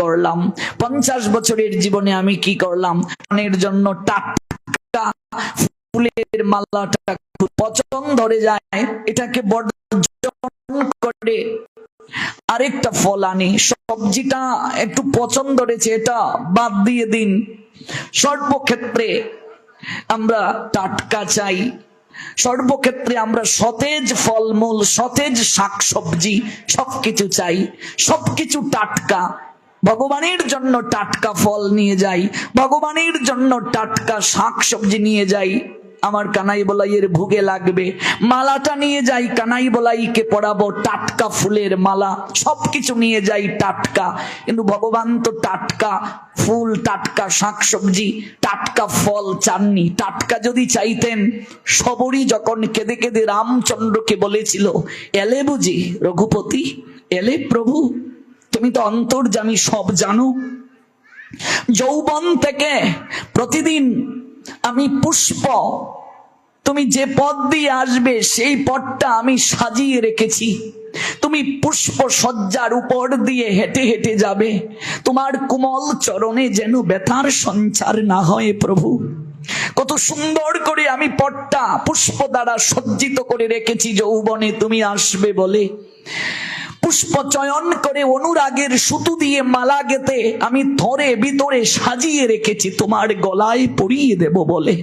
করলাম। পঞ্চাশ বছরের জীবনে আমি কি করলাম? এর জন্য টাটকা ফুলের মালাটা পচন ধরে যায়। এটাকে বর্জন করে আরেকটা ফল আনি। সবজিটা একটু পছন্দ ধরেছে এটা বাদ দিয়ে দিন। সর্বক্ষেত্রে আমরা টাটকা চাই। সর্বক্ষেত্রে আমরা সতেজ ফলমূল, সতেজ শাকসবজি সবকিছু চাই। সবকিছু টাটকা। ভগবানের জন্য টাটকা ফল নিয়ে যাই, ভগবানের জন্য টাটকা শাক সবজি নিয়ে যাই। আমার কানাই বলাইয়ের ভুগে লাগবে। মালাটা নিয়ে যাই কানাই বলাইকে পড়াবো টাটকা ফুলের মালা। সবকিছু নিয়ে যাই টাটকা। কিন্তু ভগবান তো টাটকা ফুল, টাটকা শাকসবজি, টাটকা ফল চাননি। টাটকা যদি চাইতেন সবরই যখন কেঁদে কেঁদে রামচন্দ্রকে বলেছিল, এলে বুঝি রঘুপতি, এলে প্রভু। তুমি তো অন্তর্জামী, সব জানো। যৌবন থেকে প্রতিদিন আমি পুষ্প। তুমি যে পথ দিয়ে আসবে, সেই পথটা আমি সাজিয়ে রেখেছি। তুমি পুষ্প সজ্জার উপর দিয়ে হেঁটে হেঁটে যাবে। তোমার কোমল চরণে যেন ব্যথার সঞ্চার না হয় প্রভু। কত সুন্দর করে আমি পথটা পুষ্প দ্বারা সজ্জিত করে রেখেছি, যৌবনে তুমি আসবে বলে। পুষ্প চয়ন করে অনুরাগের সুতু দিয়ে মালা গেতে আমি ধরে ভিতরে সাজিয়ে রেখেছি, তোমার গলায় পরিয়ে দেব বলে।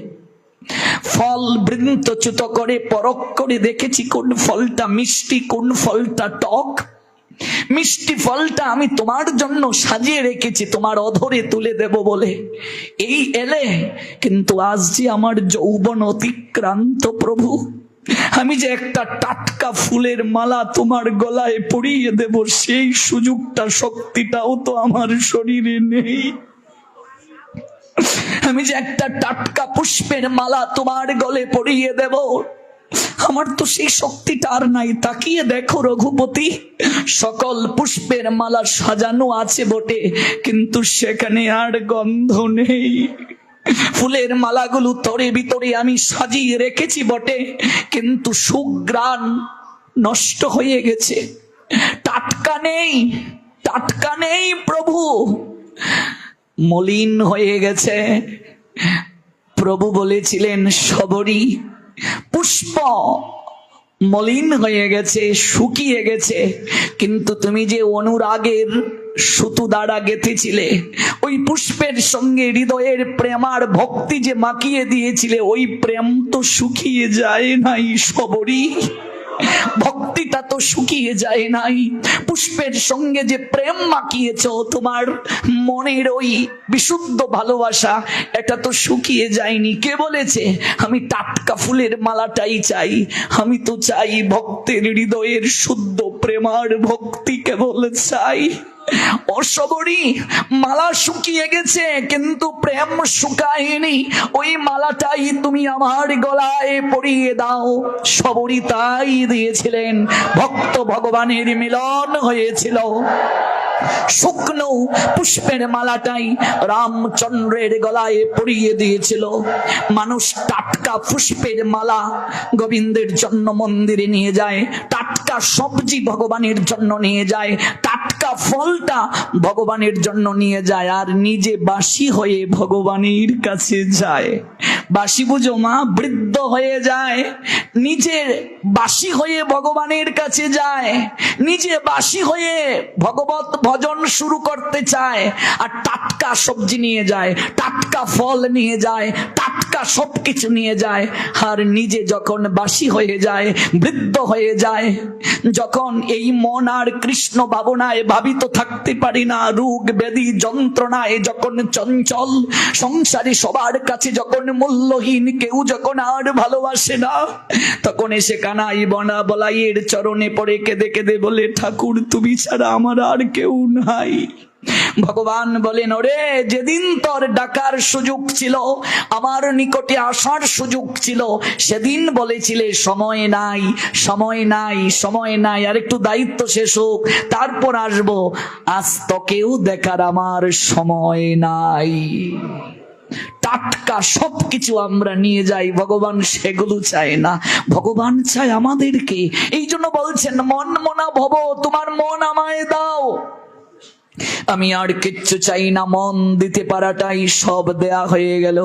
ফল বৃন্তচ্যুত করে পরক করে দেখেছি কোন ফলটা মিষ্টি, কোন ফলটা টক। মিষ্টি ফলটা আমি তোমার জন্য সাজিয়ে রেখেছি, তোমার অধরে তুলে দেব বলে। এই এলে কিন্তু আজ যে আমার যৌবন অতিক্রান্ত প্রভু। আমি যে একটা টাটকা ফুলের মালা তোমার গলায় পরিয়ে দেব, সেই সুযোগটা, শক্তিটাও তো আমার শরীরে নেই। আমি যে একটা টাটকা পুষ্পের মালা তোমার গলে পরিয়ে দেব, আমার তো সেই শক্তিটা আর নাই। তাকিয়ে দেখো রঘুপতি, সকল পুষ্পের মালা সাজানো আছে বটে, কিন্তু সেখানে আর গন্ধ নেই। ফুলের মালাগুলো তরে ভিতরে আমি সাজিয়ে রেখেছি বটে, কিন্তু সুগ্রাণ নষ্ট হয়ে গেছে। টাটকা নেই টাটকা নেই প্রভু। মলিন হয়ে গেছে। প্রভু বলেছিলেন সবরই পুষ্প মলিন হয়ে গেছে, শুকিয়ে গেছে। কিন্তু তুমি যে অনুরাগের সুতু দ্বারা গেঁথেছিলে। ওই পুষ্পের সঙ্গে হৃদয়ের প্রেমার ভক্তি যে মাখিয়ে দিয়েছিলে, ওই প্রেম তো শুকিয়ে যায় নাই সবরই। ভক্তিটা তো শুকিয়ে যায় নাই। পুষ্পের সঙ্গে যে প্রেম মাখিয়েছ, তোমার মনের ওই বিশুদ্ধ ভালোবাসা, এটা তো শুকিয়ে যায়নি। কে বলেছে? আমি টাটকা ফুলের মালাটাই চাই। আমি তো চাই ভক্তের হৃদয়ের শুদ্ধ প্রেমার ভক্তি কেবল চাই। অসবরী মালা শুকিয়ে গেছে, কিন্তু প্রেম শুকায়নি। ওই মালাটাই তুমি আমার গলায় পরিয়ে দাও। সবরই তাই দিয়েছিলেন। ভক্ত ভগবানের মিলন হয়েছিল। শুকনো পুষ্পের মালাটাই রামচন্দ্রের গলায় পরিয়ে দিয়েছিল। মানুষ টাটকা পুষ্পের মালা গোবিন্দের জন্য মন্দিরে নিয়ে যায়, টাটকা সবজি ভগবানের জন্য নিয়ে যায় ফলটা ভগবানের জন্য নিয়ে যায় আর নিজে বাসি হয়ে ভগবানের কাছে যায়। বাসি মা, বৃদ্ধ হয়ে যায় নিজে বাসি হয়ে ভগবানের কাছে যায়, নিজে বাসি হয়ে ভগবত ভজন শুরু করতে চায়, আর টাটকা সবজি নিয়ে যায়, টাটকা ফল নিয়ে যায়, টাটকা সবকিছু নিয়ে যায়, আর নিজে যখন বাসি হয়ে যায়, বৃদ্ধ হয়ে যায়, যখন এই মন আর কৃষ্ণ ভাবনায় ভাবিত থাকতে পারি না, রোগ ব্যাধি যন্ত্রণায় যখন চঞ্চল, সংসারী সবার কাছে যখন মূল্যহীন কেউ যখন আর ভালোবাসে না, তখন এসে কানাই বনা বলাইয়ের চরণে পড়ে কেঁদে কেঁদে বলে, ঠাকুর, তুমি ছাড়া আমার আর কেউ নাই। ভগবান বলেন, ওরে, যেদিন তোর ডাকার সুযোগ ছিল, আমার নিকটে আসার সুযোগ ছিল, সেদিন বলেছিলে, সময় নাই সময় নাই সময় নাই, আর একটু দায়িত্ব শেষ হোক, তারপর আসব। আজ তোকেও দেখার আমার সময় নাই। টাটকা সবকিছু আমরা নিয়ে যাই, ভগবান সেগুলো চায় না। ভগবান চায় আমাদেরকে। এই জন্য বলছেন, মন মনা ভব, তোমার মন আমায় দাও। আমি আর কিচ্ছু চাই না, মন দিতে পারাটাই সব দেয়া হয়ে গেল।